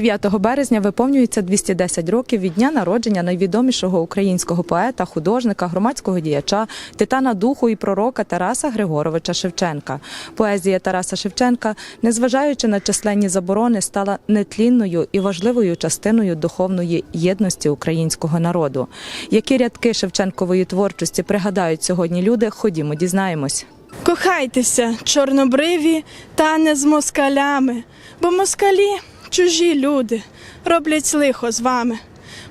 9 березня виповнюється 210 років від дня народження найвідомішого українського поета, художника, громадського діяча, титана духу і пророка Тараса Григоровича Шевченка. Поезія Тараса Шевченка, незважаючи на численні заборони, стала нетлінною і важливою частиною духовної єдності українського народу. Які рядки Шевченкової творчості пригадають сьогодні люди? Ходімо, дізнаємось. Кохайтеся, чорнобриві, та не з москалями, бо москалі чужі люди роблять лихо з вами.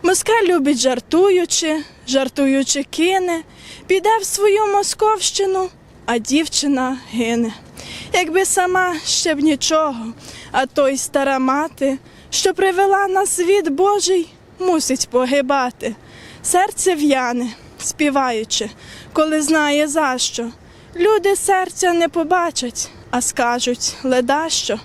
Москаль любить жартуючи, жартуючи кине, піде в свою московщину, а дівчина гине. Якби сама ще б нічого, а той стара мати, що привела на світ Божий, мусить погибати. Серце в'яне, співаючи, коли знає за що. Люди серця не побачать, а скажуть ледащо.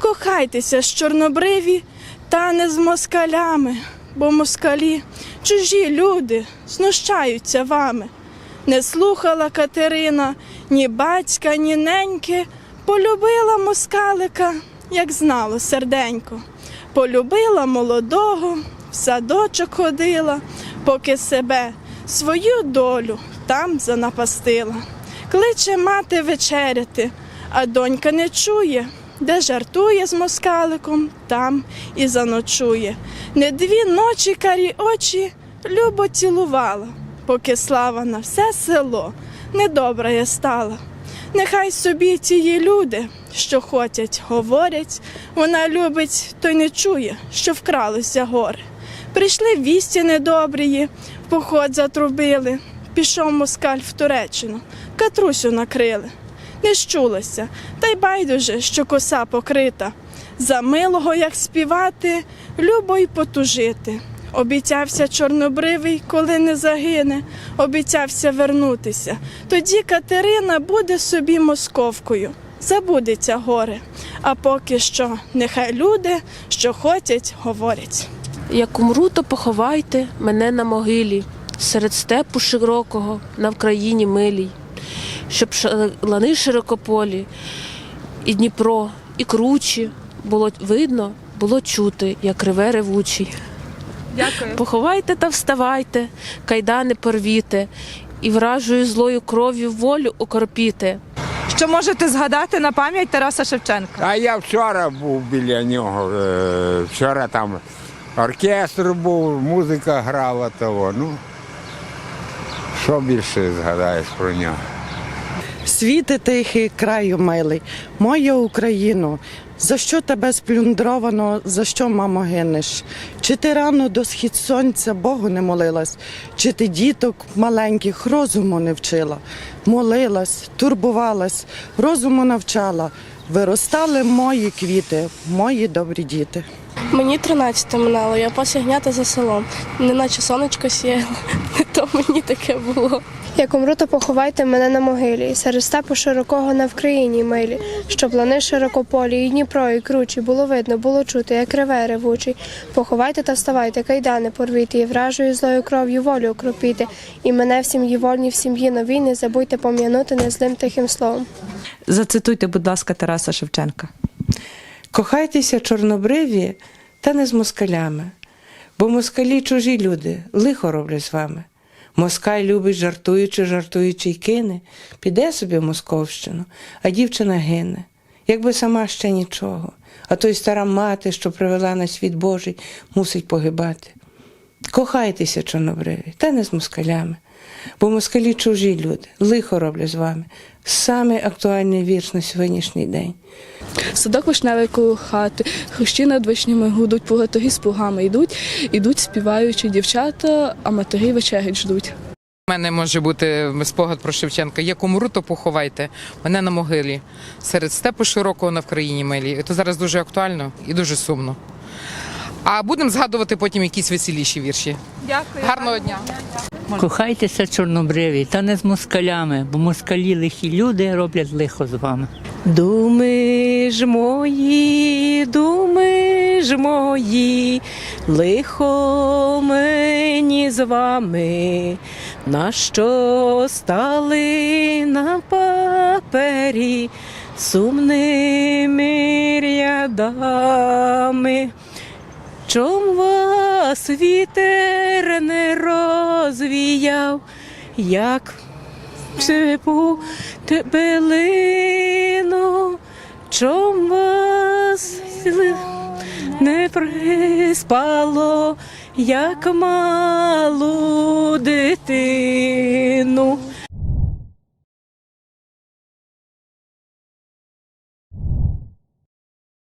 Кохайтеся з чорнобриві, та не з москалями, бо москалі чужі люди знущаються вами. Не слухала Катерина ні батька, ні неньки, полюбила москалика, як знало серденько. Полюбила молодого, в садочок ходила, поки себе, свою долю там занапастила. Кличе мати вечеряти, а донька не чує, де жартує з москаликом, там і заночує. Не дві ночі карі очі любо цілувала, поки слава на все село недобра я стала. Нехай собі тії люди, що хотять, говорять, вона любить, той не чує, що вкралося горе. Прийшли вісті недобрії, в поход затрубили. Пішов москаль в Туреччину, катрусю накрили. Не щулася, та й байдуже, що коса покрита. За милого, як співати, любо й потужити. Обіцявся чорнобривий, коли не загине, обіцявся вернутися. Тоді Катерина буде собі московкою, забудеться горе. А поки що, нехай люди, що хотять, говорять. Як умру, то поховайте мене на могилі, серед степу широкого на Вкраїні милій, щоб лани широкополі, і Дніпро, і кручі було видно, було чути, як реве ревучий. Дякую. Поховайте та вставайте, кайдани порвіте, і вражою злою кров'ю волю окропіте. Що можете згадати на пам'ять Тараса Шевченка? А я вчора був біля нього. е, Вчора там оркестр був, музика грала того. Ну, що більше згадаєш про нього? Світи тихий, краю милий, моя Україно, за що тебе сплюндровано, за що, мамо, гинеш? Чи ти рано до схід сонця Богу не молилась, чи ти діток маленьких розуму не вчила? Молилась, турбувалась, розуму навчала, виростали мої квіти, мої добрі діти. Мені 13 минало, я посягнята за селом. Неначе сонечко сіяло, то мені таке було. Як умру, то поховайте мене на могилі, серед степу широкого на Вкраїні милі, щоб лани широкополі, і Дніпро, і кручі, було видно, було чути, як реве ревучий. Поховайте та вставайте, кайдани порвіте, і вражою злою кров'ю волю окропіти, і мене в сім'ї вольні, в сім'ї новій, не забудьте пом'янути незлим тихим словом. Зацитуйте, будь ласка, Тараса Шевченка. Кохайтеся чорнобриві та не з москалями, бо москалі чужі люди, лихо роблять з вами. Москаль любить, жартуючи, жартуючи й кине, піде собі в Московщину, а дівчина гине, якби сама ще нічого. А той стара мати, що привела на світ Божий, мусить погибати. Кохайтеся, чорнобриві, та не з москалями, бо москалі чужі люди, лихо роблять з вами. Саме актуальний вірш на сьогоднішній день. Садок вишневий коло хати, хрущі над вишнями гудуть, плугатої з плугами йдуть, ідуть співаючи дівчата, а матері вечерять ждуть. У мене може бути спогад про Шевченка. Як умру, то поховайте мене на могилі серед степу широкого на Вкраїні милі. Це зараз дуже актуально і дуже сумно. А будемо згадувати потім якісь веселіші вірші. Дякую. Гарного дня. Кохайтеся чорнобриві, та не з москалями, бо москалі лихі люди роблять лихо з вами. Думи ж мої, думи ж мої, лихо мені з вами, на що стали на папері сумними рядами. чом вас вітер не розвіяв, як шипу тебелину, чом вас не приспало, як малу дитину.